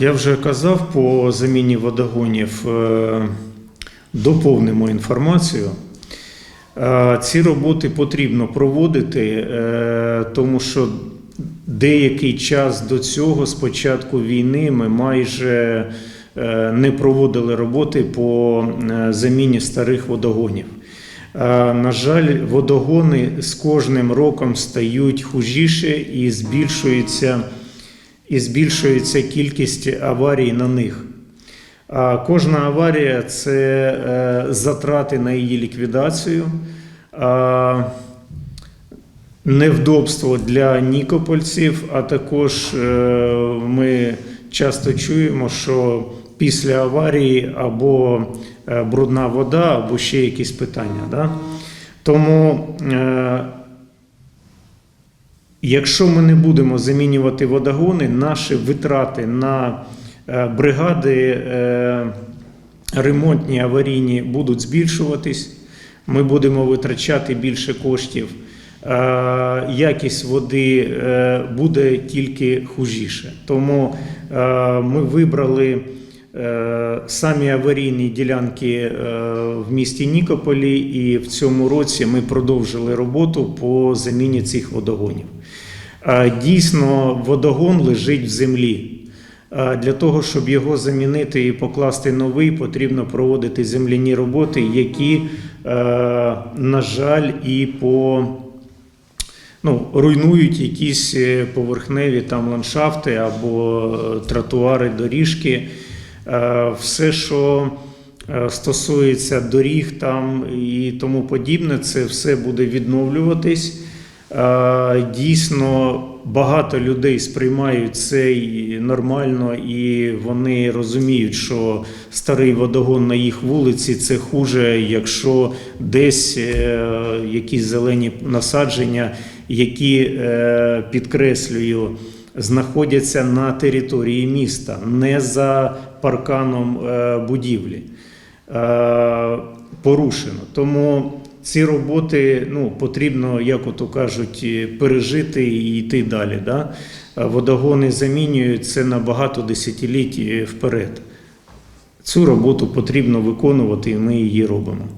Я вже казав по заміні водогонів, е, доповнимо інформацію. Е, Ці роботи потрібно проводити, е, тому що деякий час до цього, з початку війни, ми майже не проводили роботи по заміні старих водогонів. На жаль, водогони з кожним роком стають хужіше і збільшується, і збільшується кількість аварій на них. А Кожна аварія це е, затрати на її ліквідацію, невдобство для нікопольців, а також е, ми часто чуємо, що після аварії або е, брудна вода, або ще якісь питання. Да? Тому Якщо ми не будемо замінювати водогони, наші витрати на е, бригади е, ремонтні аварійні будуть збільшуватись. Ми будемо витрачати більше коштів. Е, Якість води буде тільки хужіше. Тому ми вибрали самі аварійні ділянки е, в місті Нікополі, і в цьому році ми продовжили роботу по заміні цих водогонів. Е, Дійсно, водогон лежить в землі. Е, Для того, щоб його замінити і покласти новий, потрібно проводити земляні роботи, які, е, на жаль, і по ну, руйнують якісь е, поверхневі там ландшафти або е, тротуари, доріжки. Е, Все, що е, стосується доріг там і тому подібне, це все буде відновлюватись. Е, Дійсно, багато людей сприймають це нормально, і вони розуміють, що старий водогон на їх вулиці це хуже, якщо десь якісь зелені насадження, які підкреслюю, знаходяться на території міста, не за парканом е, будівлі. Е, порушено. Тому ці роботи ну, потрібно, як ото кажуть, пережити і йти далі. Да? Е, Водогони замінюють це на багато десятиліть вперед. Цю роботу потрібно виконувати, і ми її робимо.